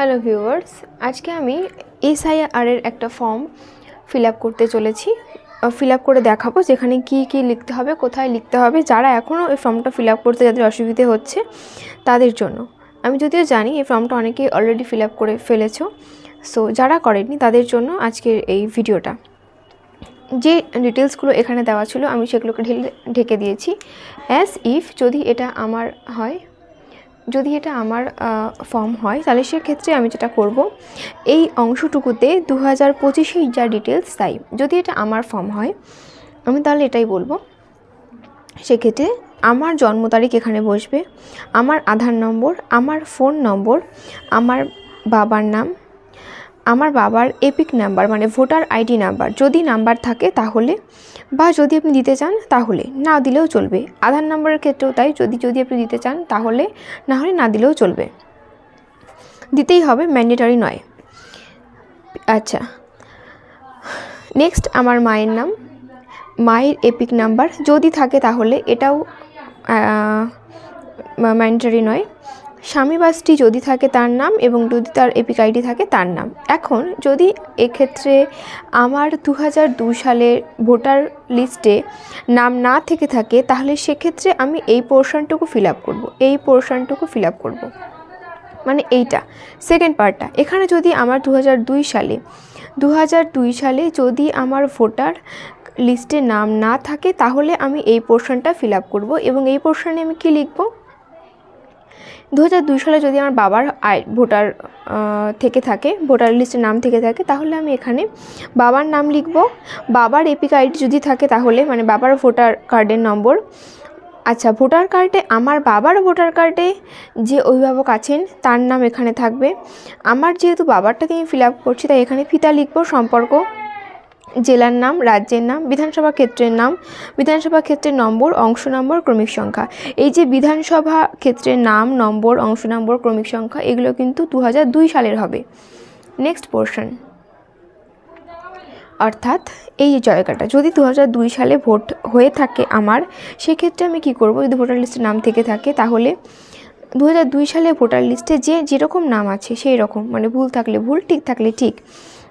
Hello viewers, আজকে আমি SIR এর একটা ফর্ম ফিল আপ করতে চলেছি। ফিল আপ করে দেখাবো যেখানে কি কি লিখতে হবে, কোথায় লিখতে হবে, যারা এখনও এই ফর্মটা ফিল আপ করতে যাদের অসুবিধে হচ্ছে তাদের জন্য। আমি যদিও জানি এই ফর্মটা অনেকেই অলরেডি ফিল আপ করে ফেলেছো সো যারা করেনি তাদের জন্য আজকের এই ভিডিওটা। যে ডিটেলসগুলো এখানে দেওয়া ছিল আমি সেগুলোকে ঢেলে, ঢেকে দিয়েছি। অ্যাজ ইফ যদি এটা আমার হয় যদি এটা আমার ফর্ম হয়, তাহলে সেক্ষেত্রে আমি যেটা করব, এই অংশটুকুতে দু হাজার পঁচিশে যা ডিটেলস তাই। যদি এটা আমার ফর্ম হয়, আমি তাহলে এটাই বলব। সেক্ষেত্রে আমার জন্ম তারিখ এখানে বসবে, আমার আধার নম্বর, আমার ফোন নম্বর আমার বাবার নাম আমার বাবার এপিক নাম্বার মানে ভোটার আইডি নাম্বার যদি নাম্বার থাকে তাহলে, বা যদি আপনি দিতে চান তাহলে, না দিলেও চলবে। আধার নাম্বারের ক্ষেত্রেও তাই, যদি যদি আপনি দিতে চান তাহলে, না হলে না দিলেও চলবে। দিতেই হবে, ম্যান্ডেটারি নয়। আচ্ছা। নেক্সট, আমার মায়ের নাম। মায়ের এপিক নাম্বার যদি থাকে তাহলে এটাও ম্যান্ডেটারি নয়। স্বামী বা স্ত্রী যদি থাকে তার নাম এবং যদি তার এপিক আইডি থাকে তার নাম। এখন যদি এক্ষেত্রে আমার দু হাজার সালের ভোটার লিস্টে নাম না থেকে থাকে, তাহলে সেক্ষেত্রে আমি এই পোর্শনটুকু ফিল আপ করব, এই পোর্শনটুকু ফিল আপ করব। মানে এইটা। সেকেন্ড পার্টটা এখানে যদি আমার দু সালে দু সালে যদি আমার ভোটার লিস্টে নাম না থাকে, তাহলে আমি এই পোর্শনটা ফিল আপ করব এবং এই পোর্শনে আমি কী লিখব? দু সালে যদি আমার বাবার আই ভোটার থেকে থাকে, ভোটার লিস্টের নাম থেকে থাকে, তাহলে আমি এখানে বাবার নাম লিখব। বাবার এপিক আইডি যদি থাকে তাহলে মানে বাবার ভোটার কার্ডের নম্বর। আচ্ছা ভোটার কার্ডে, আমার বাবার ভোটার কার্ডে যে অভিভাবক আছেন, তার নাম এখানে থাকবে। আমার যেহেতু বাবারটাকে আমি ফিল আপ করছি, তাই এখানে ফিতা লিখব, সম্পর্ক জেলার নাম, রাজ্যের নাম, বিধানসভা ক্ষেত্রের নাম, বিধানসভা ক্ষেত্রের নম্বর, অংশ নম্বর, ক্রমিক সংখ্যা। এই যে বিধানসভা ক্ষেত্রের নাম, নম্বর, অংশ নম্বর, ক্রমিক সংখ্যা, এগুলো কিন্তু দু হাজার দুই সালের হবে। নেক্সট পোর্শন অর্থাৎ এই জায়গাটা, যদি দু হাজার দুই সালে ভোট হয়ে থাকে আমার, সেক্ষেত্রে আমি কি করব? যদি ভোটার লিস্টের নাম থেকে থাকে, তাহলে দু হাজার দুই সালে ভোটার লিস্টে যে যেরকম নাম আছে সেই রকম মানে ভুল থাকলে ভুল, ঠিক থাকলে ঠিক।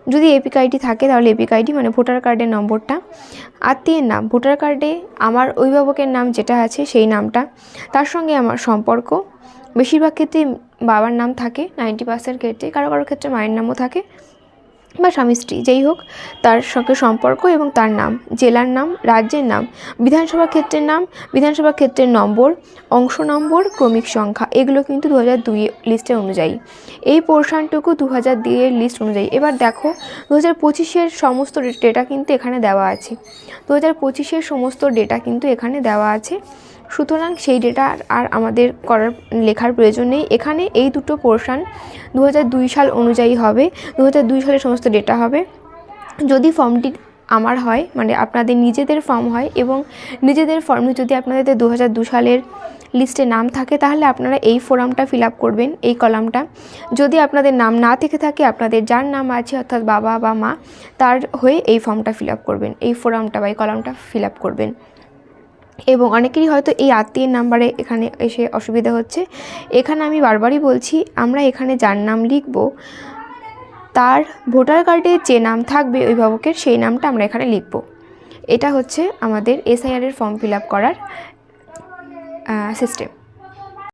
যদি এপিক আইডি থাকে, তাহলে এপিক আইডি মানে ভোটার কার্ডের নম্বরটা। আত্মীয়ের নাম ভোটার কার্ডে আমার অভিভাবকের নাম যেটা আছে, সেই নামটা। তার সঙ্গে আমার সম্পর্ক। বেশিরভাগ ক্ষেত্রে বাবার নাম থাকে নাইনটি পার্সেন্ট ক্ষেত্রে। কারও কারও ক্ষেত্রে মায়ের নামও থাকে। বা স্বামী স্ত্রী, যেই হোক তার সঙ্গে সম্পর্ক এবং তার নাম, জেলার নাম, রাজ্যের নাম, বিধানসভা ক্ষেত্রের নাম, বিধানসভা ক্ষেত্রের নম্বর, অংশ নম্বর, ক্রমিক সংখ্যা, এগুলো কিন্তু দু হাজার দুই লিস্টের অনুযায়ী। এই পোর্শনটুকু দু হাজার দুইয়ের লিস্ট অনুযায়ী। এবার দেখো দু হাজার পঁচিশের সমস্ত ডেটা কিন্তু এখানে দেওয়া আছে। দু হাজার পঁচিশের সমস্ত ডেটা কিন্তু এখানে দেওয়া আছে। সুতরাং সেই ডেটা আর আমাদের করার লেখার প্রয়োজন নেই। এখানে এই দুটো পোর্শান দু হাজার দুই সাল অনুযায়ী হবে। দু হাজার দুই সালের সমস্ত ডেটা হবে। যদি ফর্মটি আমার হয় মানে আপনাদের নিজেদের ফর্ম হয় এবং নিজেদের ফর্মে যদি আপনাদের দুই হাজার দুই সালের লিস্টে নাম থাকে, তাহলে আপনারা এই ফোরামটা ফিল করবেন, এই কলামটা যদি আপনাদের নাম না থেকে থাকে, আপনাদের যার নাম আছে, অর্থাৎ বাবা বা মা, তার হয়ে এই ফর্মটা ফিল করবেন, এই ফোরামটা বা এই কলামটা ফিল করবেন। এবং অনেকেরই হয়তো এই আত্মীয়ের নাম্বারে এখানে এসে অসুবিধা হচ্ছে। এখানে আমি বারবারই বলছি, আমরা এখানে যার নাম লিখব, তার ভোটার কার্ডে যে নাম থাকবে অভিভাবকের, সেই নামটা আমরা এখানে লিখব। এটা হচ্ছে আমাদের এসআইআরের ফর্ম ফিল আপ করার সিস্টেম